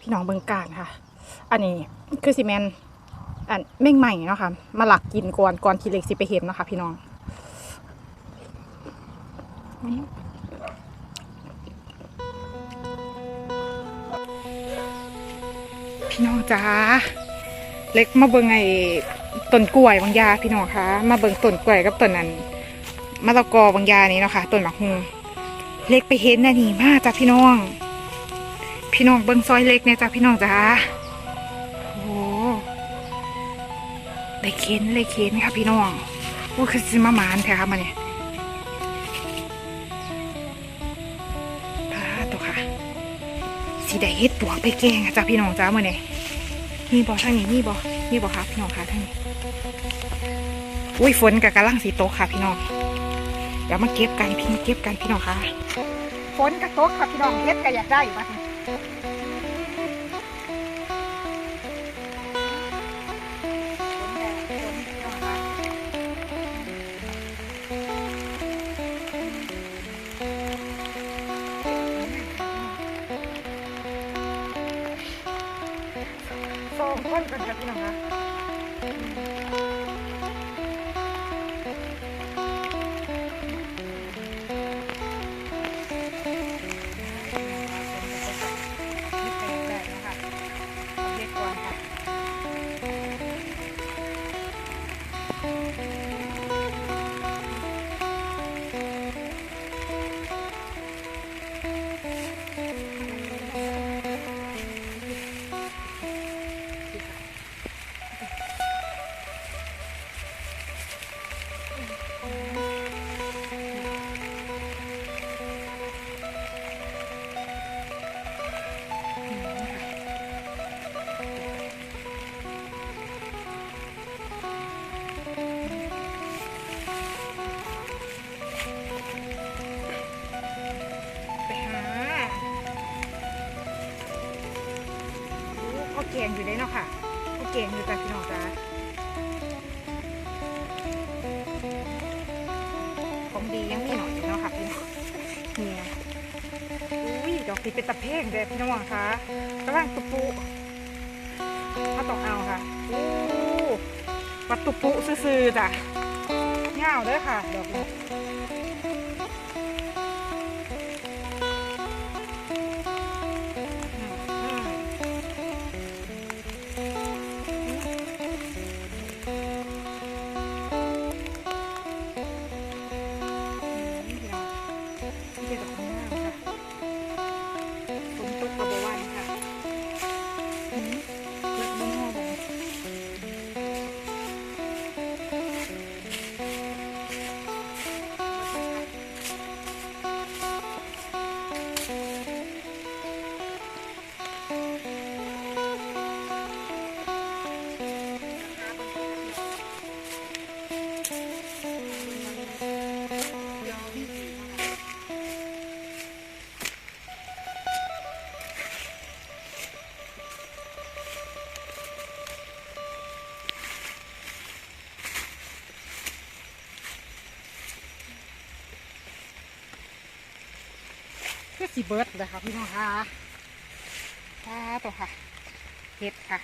พี่น้องเบิงการค่ะ อันนี้คือซีเมนอันเม่งใหม่เนาะค่ะ มาหลักกินก่อนก่อนทีเล็กสิไปเห็นเนาะค่ะพี่น้องพี่น้องจ้าเล็กมาเบิงไอ้ต้นกล้วยบางยาพี่น้องคะมาเบิงต้นกล้วยกับต้นนั้นมะละกอบางยานี้เนาะค่ะต้นหมากฮุงเล็กไปเห็นนะนี่มาจ้าพี่น้อง พี่น้องเบิ้งซอยเล็กเนี่ยจ้ะพี่น้องจ้าโอ้โหได้เค้นได้เค้นค่ะพี่น้องโอ้คือซิมามานแท้ค่ะมาเนี่ยพาตัวค่ะสีได้เฮ็ดปวกไปแกงค่ะจ้ะพี่น้องจ้ามาเนี่ยมีบ่ทางนี้มีบ่มีบ่ค่ะพี่น้องค่ะทางนี้อุ้ยฝนกับกระลังสีโตค่ะพี่น้องเดี๋ยวมาเก็บกันพี่เก็บกันพี่น้องค่ะฝนกระตกค่ะพี่น้องเฮ็ดก็อยากได้อยู่บ้าน ส ไปหาโอ้เขาเก่งอยู่เลยเนาะค่ะ งเลยพี่น้องค่ะกำลังตุปุมาต้องเอาค่ะอู้วัดตุปุซื่อๆจ้ะเงาเด้อค่ะดอก สีเบิร์ดเลยค่ะพี่น้องค่ะค่ะตัวค่ะเห็ดค่ะ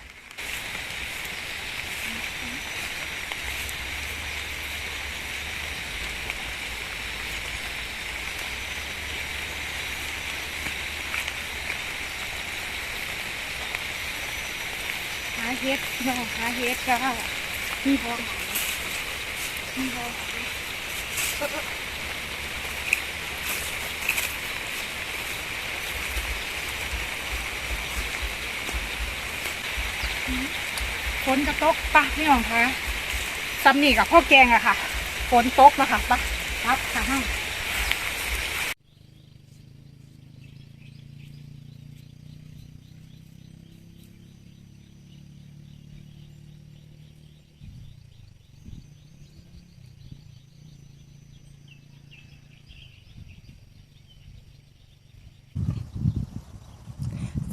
หาเห็ดพี่น้องหาเห็ดค่ะมีพอหมามีพอห ฝนกระตกปะพี่น้องคะซัมนี่กับพ่อแกงอะค่ะฝนตกนะคะปะครับค่ะ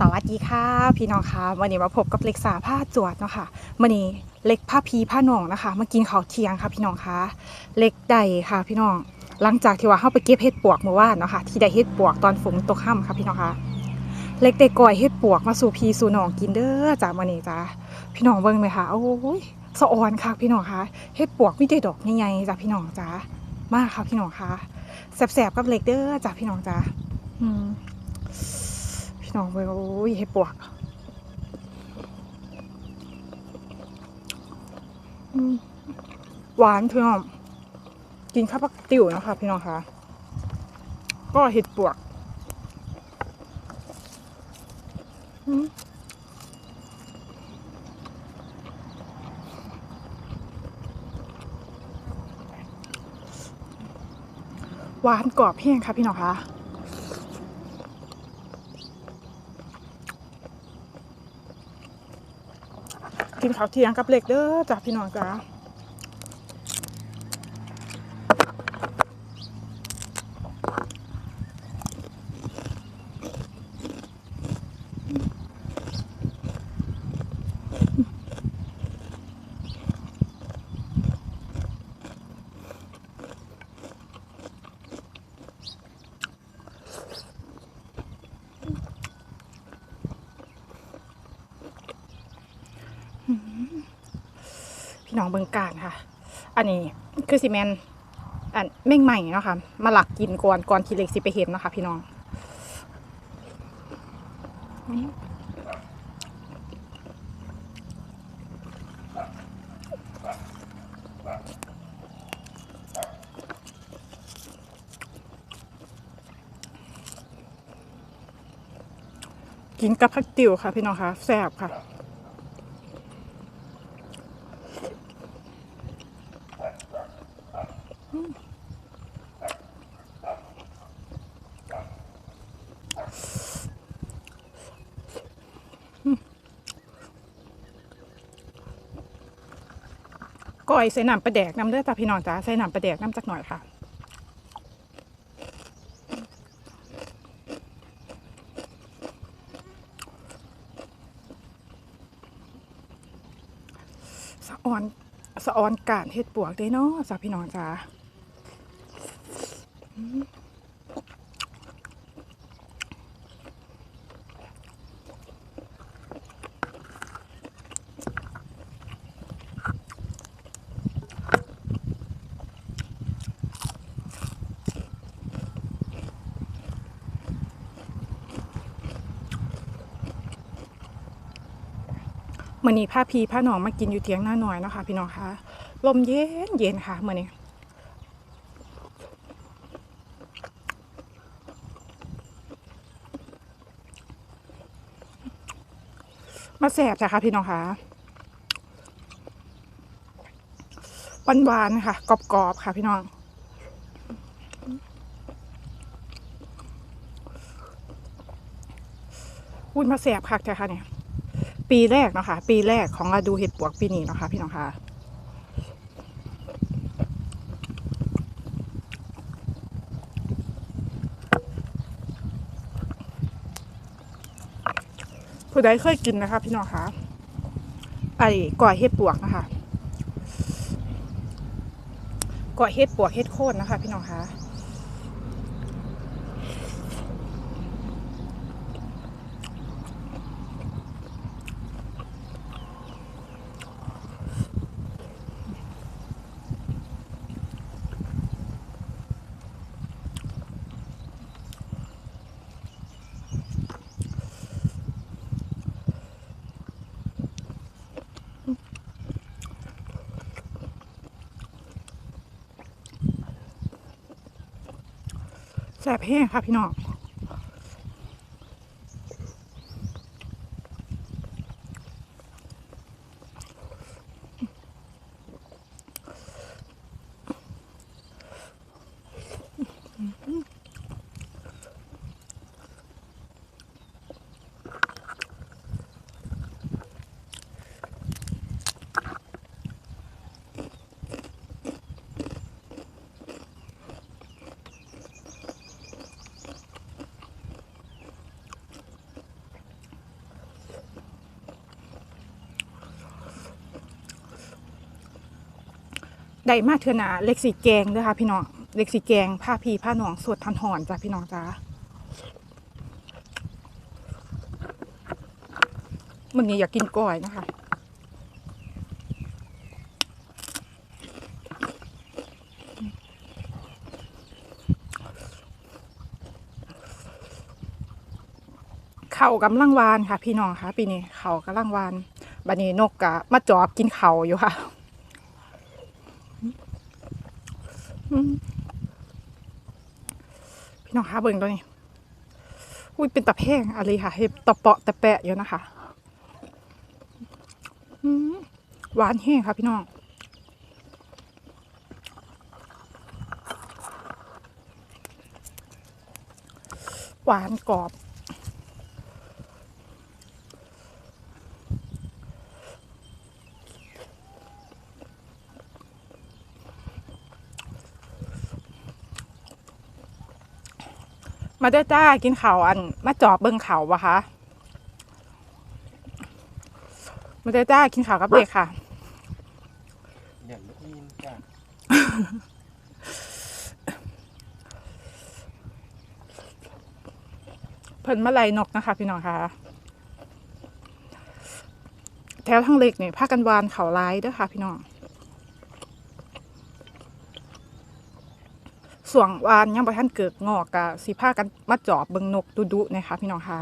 สวัสดีค่ะพี่น้องคะวันนี้มาพบกับเล็กสาผ้าจวดเนาะค่ะวันนี้เล็กผ้าพีผ้าหนองนะคะมากินข้าวเที่ยงค่ะพี่น้องคะเล็กใดค่ะ พี่น้องหลังจากที่ว่าเข้าไปเก็บเห็ดปวกเมื่อวานเนาะค่ะที่ได้เห็ดปวกตอนฝนตกค่ำค่ะพี่น้องคะเล็กเด็กก่อยเฮ็ดปวกมาสู่พีสู่หนองกินเด้อจ้ามื้อนี้จ้าพี่น้องเบิ่งไหมคะโอ้ยสะออนค่ะพี่น้องคะเฮ็ดปวกไมีแต่ดอกใหญ่ๆจ้าพี่น้องจ้ามากค่ะพี่น้องคะแสบๆกับเล็กเด้อจ้าพี่น้องจ้าอืม น้องเบิ่งโอ้ยเฮ็ดปวกหวานพี่น้องกินข้าวผักติ๋วนะคะพี่น้องคะก็เห็ดปวกหวานกรอบเพียงค่ะพี่น้องคะ กินข้าวเที่ยงกับเล็กเด้อจ้ะพี่น้องจ้า น้องเบิงการค่ะ อันนี้คือซีเมนอันเม่งใหม่เนาะค่ะ มาหลักกินก่อนก่อนทีเล็กสิไปเห็นเนาะค่ะพี่น้องกินกับผักติ๋วค่ะพี่น้องคะแซ่บค่ะ ก้อยใส่น้ำปลาแดกน้ำเด้อจ้าพี่น้องจ้าใส่น้ำปลาแดกน้ำจักหน่อยค่ะสะออนสะออนการเฮ็ดปวกได้เนาะจ้าพี่น้องจ้า มื่อนี้พาพีพาหนองมากินอยู่เทียงหน้าหน่อยนะคะพี่น้องคะลมเย็นเย็นค่ะมื่อนี้มาแสบจ้ะค่ะพี่น้องคะหวานหวานค่ะกรอบๆค่ะพี่น้องพูดมาแสบคักจ้ะค่ะเนี่ย ปีแรกนะคะ ปีแรกของฤดูเห็ดปวกปีนี้นะคะ พี่น้องคะผู้ใดเคยกินนะคะ พี่น้องคะไอ้ก่อยเห็ดปวกนะคะก่อยเห็ดปวกเห็ดโคนนะคะ พี่น้องคะ แสบแห้งค่ะพี่น้อง ได้มาเทือนาเล็กสีแกงเด้อค่ะพี่น้องเล็กสีแกงผ้าพีผ้าหนองสวดทันหอนจ้ะพี่น้องจ้ามึงนี้อยากกินก้อยนะคะเขากำลังวานค่ะ พี่น้องค่ะ ปีนี้เขากำลังวานบัดนี้นกกะมาจอบกินเขาอยู่ค่ะอืม พี่น้องคะเบิ่งตัวนี้อุ้ยเป็นตะแพงอะไรค่ะเห็บตะเปาะตะแปะอยู่นะคะหวานแห้งค่ะพี่น้องหวานกรอบ มาเด้อจ้ากินข่าวอัน มาจอบเบิ่งข่าวะคะมาเด้อจ้ากินข่าวกับเด็กค่ะอย่างไม่อินจ้ะเพิ่นมาไล่นกนะคะ พี่น้องค่ะแถวทั้งเล็กเนี่ยผ้ากันวานเขาร้ายเด้อค่ะ พี่น้อง ส่วงวานยังบ่ทันเกิดงอกกะสีผ้ากันมาจอบเบิงนกดุๆนะคะพี่น้องคะ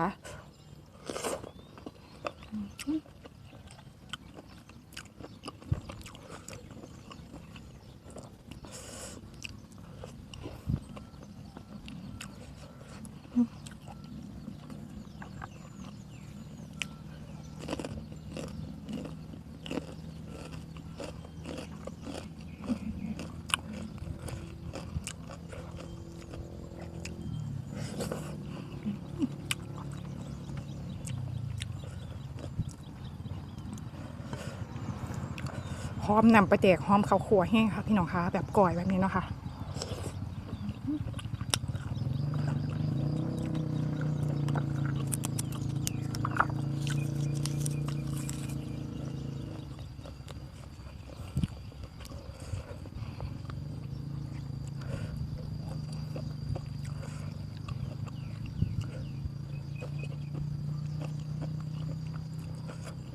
หอมนำไปแตกหอมข้าวขัวแห้งค่ะพี่น้องคะแบบก่อยแบบนี้เนาะค่ะ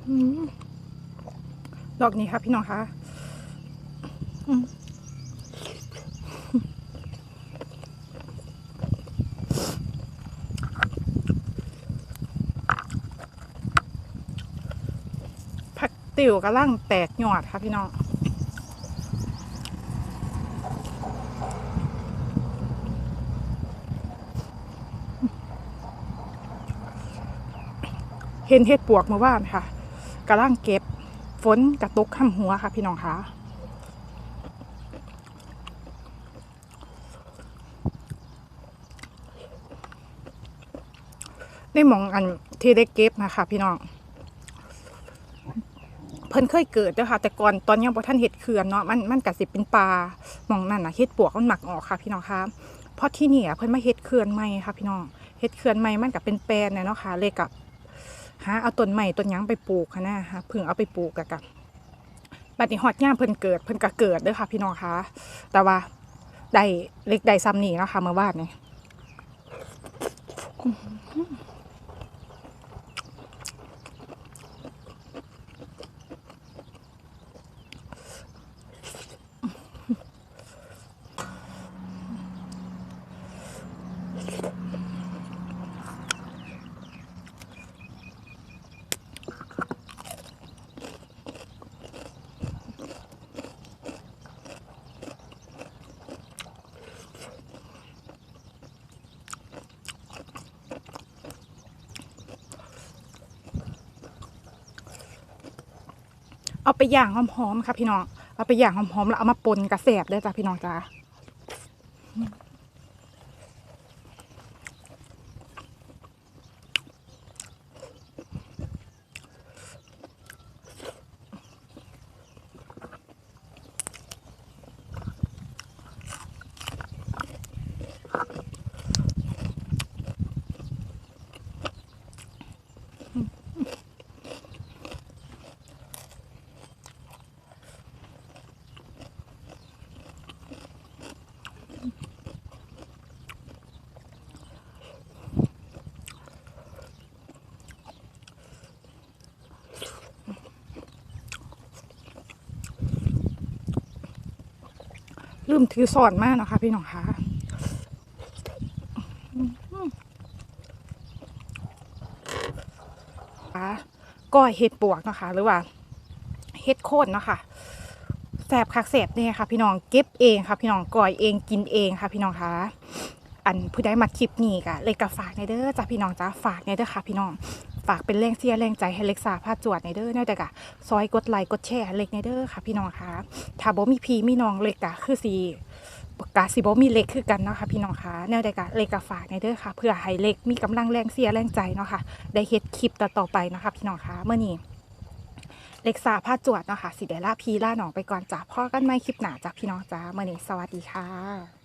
อืม ดอกนี้ค่ะพี่น้องคะผักติ๋วกระล่างแตกหยอดค่ะพี่น้องเห็นเห็ดปวกเมื่อวานค่ะกระล่างเก็บ ฝนกระตุกข้ามหัวค่ะพี่น้องคะได้มองอันที่ได้เก็บนะคะพี่น้อง เพิ่นเคยเกิดด้อค่ะ แต่ก่อนตอนยังบ่ท่านเห็ดเขื่อนเนาะมันมันก็สิเป็นปลามองนั่นนะเห็ดปวกมันหมักออกค่ะพี่น้องคะเพราะที่นี่อะเพิ่นมาเห็ดเขื่อนใหม่ค่ะพี่น้องเห็ดเขื่อนใหม่มันก็เป็นแปลนเนาะค่ะเลยกับ หาเอาต้นใหม่ต้นยังไปปลูกค่ะนะฮะเพิ่งเอาไปปลูกกะกับบัดนี้ฮอดย่ามเพิ่นเกิด เพิ่นก็เกิดเด้อค่ะ พี่น้องคะแต่ว่าได้เล็กได้ซ้ำนี่นะคะเมื่อวานนี้ ไปย่างหอมๆค่ะพี่น้อง เอาไปย่างหอมๆแล้วเอามาปนกระแสบได้จ้ะพี่น้องจ้า ลืมถือสอนมากนะคะ พี่น้องคะก้อยเห็ดปวกนะคะ หรือว่าเห็ดโคนเนาะค่ะแสบคักแสบเนี่ยค่ะ พี่น้องเก็บเองค่ะ พี่น้องก้อยเองกินเองค่ะ พี่น้องคะอันผู้ใดมาคลิปนี้กะเลยกะฝากในเด้อจ้าพี่น้องจ้าฝากในเด้อค่ะ พี่น้อง ฝากเป็นแรงเสียแรงใจให้เล็กสาพาจวดในเด้อในเด้อกะซอยกดไลค์กดแชร์เล็กในเด้อค่ะพี่น้องคะถ้าบ่มีพี่มีน้องเล็กกะคือสีกะสิบมีเล็กคือกันเนาะค่ะพี่น้องคะแนวใดกะเล็กกะฝากในเด้อค่ะ เพื่อให้เล็กมีกำลังแรงเสียแรงใจเนาะค่ะ ได้เฮ็ดคลิปต่อไปเนาะคะพี่น้องคะเมื่อนี้เล็กสาพาจวดเนาะค่ะสิเดล่าพีล่าหนองไปก่อนจ้าพ่อกันไม่คลิปหนาจ้าพี่น้องจ้าเมื่อนี้สวัสดีค่ะ